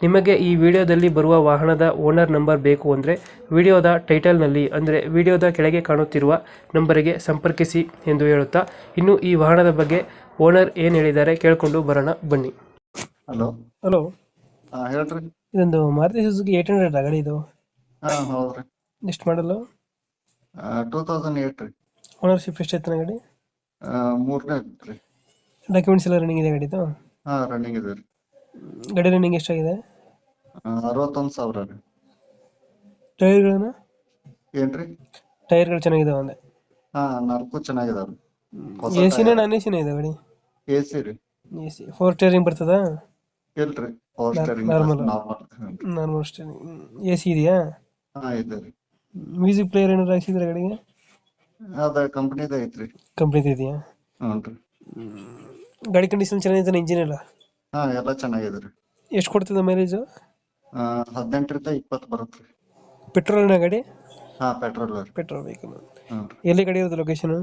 ನಿಮಗೆ ಈ ವಿಡಿಯೋದಲ್ಲಿ ಬರುವ ವಾಹನದ ಓನರ್ ನಂಬರ್ ಬೇಕು ಅಂದರೆ ವಿಡಿಯೋದ ಟೈಟಲ್ನಲ್ಲಿ ಅಂದರೆ ವಿಡಿಯೋದ ಕೆಳಗೆ ಕಾಣುತ್ತಿರುವ ನಂಬರಿಗೆ ಸಂಪರ್ಕಿಸಿ ಎಂದು ಹೇಳುತ್ತಾ ಇನ್ನು ಈ ವಾಹನದ ಬಗ್ಗೆ ಓನರ್ ಏನು ಹೇಳಿದ್ದಾರೆ ಕೇಳಿಕೊಂಡು ಬರೋಣ ಬನ್ನಿ. ಹಲೋ. ಹಲೋ. ಹಾ ಹೇಳ್ರಿ. ಇದೊಂದು ಮಾರುತಿ ಸುಜುಕಿ ಏಟ್ ಹಂಡ್ರೆಡ್ ಗಾಡಿ ಇದು. ಹಾ ಹೌದ್ರಿ. ಎಷ್ಟು ಮಾಡಲು? ಟೂ ತೌಸಂಡ್ ಏಟ್ ರೀ. ಓನರ್ಶಿಪ್ ಎಷ್ಟು ಐತೆ ಗಾಡಿ? ಆ, ಮೂರನೇ ರೀ ಡಾಕ್ಯುಮೆಂಟ್ಸ್ ಎಲ್ಲ ರನ್ನಿಂಗ್ ಇದೆ ಗಾಡಿದು ಹಾ ರನ್ನಿಂಗ್ ಇದೆ ರೀ. ಗಾಡಿ ರನ್ನಿಂಗ್ ಎಷ್ಟಾಗಿದೆ? ಅರವತ್ತೊಂದ್ ಸಾವಿರ ರೀ. ಟೈರ್ಗಳನ್ನು? ಏನ್ರಿ? ಟೈರ್ಗಳು ಚೆನ್ನಾಗಿದಾವೆ ಅಂದೆ. ಹಾ ನಾಲ್ಕು ಚೆನ್ನಾಗಿದಾವ್ರಿ ಎ ಸಿನೇ ನಾನ್ ಎ ಸಿನೇ ಇದೆ ಗಾಡಿ? ಎಸಿ ಸಿ ರೀ. A C. ಫೋರ್ ಟೈರಿಂಗ್ ಬರ್ತದಾ? ಇಲ್ರಿ power steering normal. Normal normal steering A C ಇದೆಯಾ? ಹಾ ಇದೆ ರೀ. ಮ್ಯೂಸಿಕ್ ಪ್ಲೇಯರ್ ಏನಾದ್ರು ಹಾಕ್ಸಿದ್ರೆ ಗಾಡಿಗೆ? ಅದ ಕಂಪ್ನಿದ ಐತ್ರಿ. ಕಂಪ್ನಿದ ಇದೆಯಾ? ಹ್ಞೂನ್ರಿ ಗಾಡಿ ಕಂಡೀಷನ್ ಚೆನ್ನಾಗಿದೆ ಇಂಜಿನ್ ಎಲ್ಲ? ಹಾ ಎಲ್ಲ ಚೆನ್ನಾಗಿದ್ರಿ. ಎಷ್ಟು ಕೊಡ್ತಿದ್ದ ಮೈಲೇಜ್ ಹದಿನೆಂಟರಿಂದ ಇಪ್ಪತ್ತು ಬರುತ್ತೆ. ಪೆಟ್ರೋಲ್ ಪೆಟ್ರೋಲ್ನ ಗಾಡಿ? ಹಾ ಪೆಟ್ರೋಲ್ ರೀ ಪೆಟ್ರೋಲ್ ವೆಹಿಕಲ್ ಹ್ಞೂ ಎಲ್ಲಿ ಗಾಡಿ ಇರೋದು ಲೊಕೇಶನ್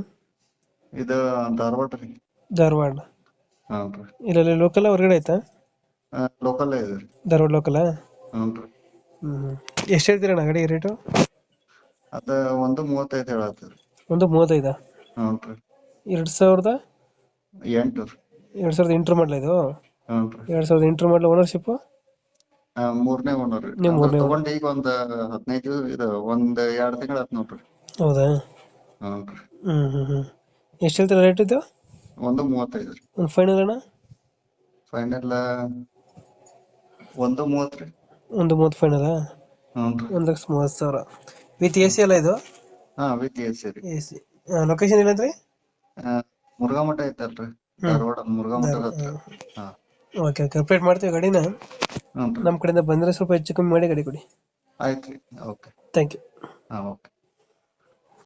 ಇದು ಧಾರವಾಡ ರೀ. ಧಾರವಾಡ. ಹ್ಞೂ ರೀ. ಇಲ್ಲೆಲ್ಲ ಲೋಕಲ್ ಹೊರಗಡೆ ಆಯ್ತಾ? ಲೋಕಲ್ ಇದೆ ರೀ. ಧಾರವಾಡ ಲೋಕಲ್ ಹ್ಞೂ ರೀ. ಹ್ಮ್ ಎಷ್ಟು ಹೇಳ್ತೀರಣ್ಣ ಗಾಡಿ ರೇಟು ಅದ ಒಂದು ಮೂವತ್ತೈದು ಹೇಳತ್ತೀರಿ. ಒಂದು ಮೂವತ್ತೈದಾ? ಹ್ಞೂ ರೀ. ಎರಡು ಸಾವಿರದ? ಎಂಟು ರೀ. ಎರಡು ಸಾವಿರದ ಎಂಟು ಮಾಡಲ ಇದು? ಹ್ಞೂ ಎರಡ್ ಸಾವಿರದ ಎಂಟು ಮಾಡಲ ಓನರ್ಶಿಪ್ ಆ, ಮೂರನೇ ಓನರ್ ರೀ ಮೂರನೇ ತಗೊಂಡ್ ಈಗ ಒಂದ್ ಹದಿನೈದು ಇದು ಒಂದ್ ಎರಡ್ ತಿಂಗಳ ಆತ್ ನೋಡ್ರಿ. ಹೌದಾ? ಹ್ಞೂ ರೀ ಹ್ಮ್ ಹ್ಮ್ ಹ್ಮ್. ಎಷ್ಟು ಹೇಳ್ತೀರ ರೇಟ್ ಇದು? ಒಂದು ಮೂವತ್ತೈದು. ರೀ ಒಂದು ಫೈನಲ್ ಅಣ್ಣ? ಫೈನಲ್ ಒಂದು ಮೂವತ್ತು ರೀ. ಒಂದು ಮೂವತ್ತು ಫೈನಲ್ ಹ್ಞೂ ರೀ ಒಂದು ಲಕ್ಷ ಮೂವತ್ತು ಸಾವಿರ. ವಿತ್ ಎ ಸಿ ಅಲ್ಲ ಇದು? ಹಾ ವಿತ್ ಎ ಸಿ ರೀ. ಎ ಸಿ ಲೊಕೇಶನ್ ಏನಂದ್ರಿ ಆ, ಮುರುಘಾ ಮಠ ಐತಲ್ರಿ. ಧಾರವಾಡ ಮುರುಘಾ ಮಠದ ಹತ್ರ ಹಾ. ಓಕೆ ಓಕೆ ಅಪ್ಡೇಟ್ ಮಾಡ್ತೀವಿ ಗಾಡಿನ. ಹ್ಞೂ ನಮ್ಮ ಕಡೆಯಿಂದ ಬಂದರೆ ಸ್ವಲ್ಪ ಹೆಚ್ಚು ಕಮ್ಮಿ ಮಾಡಿ ಗಾಡಿ ಕೊಡಿ. ಆಯ್ತು ರೀ. ಓಕೆ ಥ್ಯಾಂಕ್ ಯು ಹಾಂ ಓಕೆ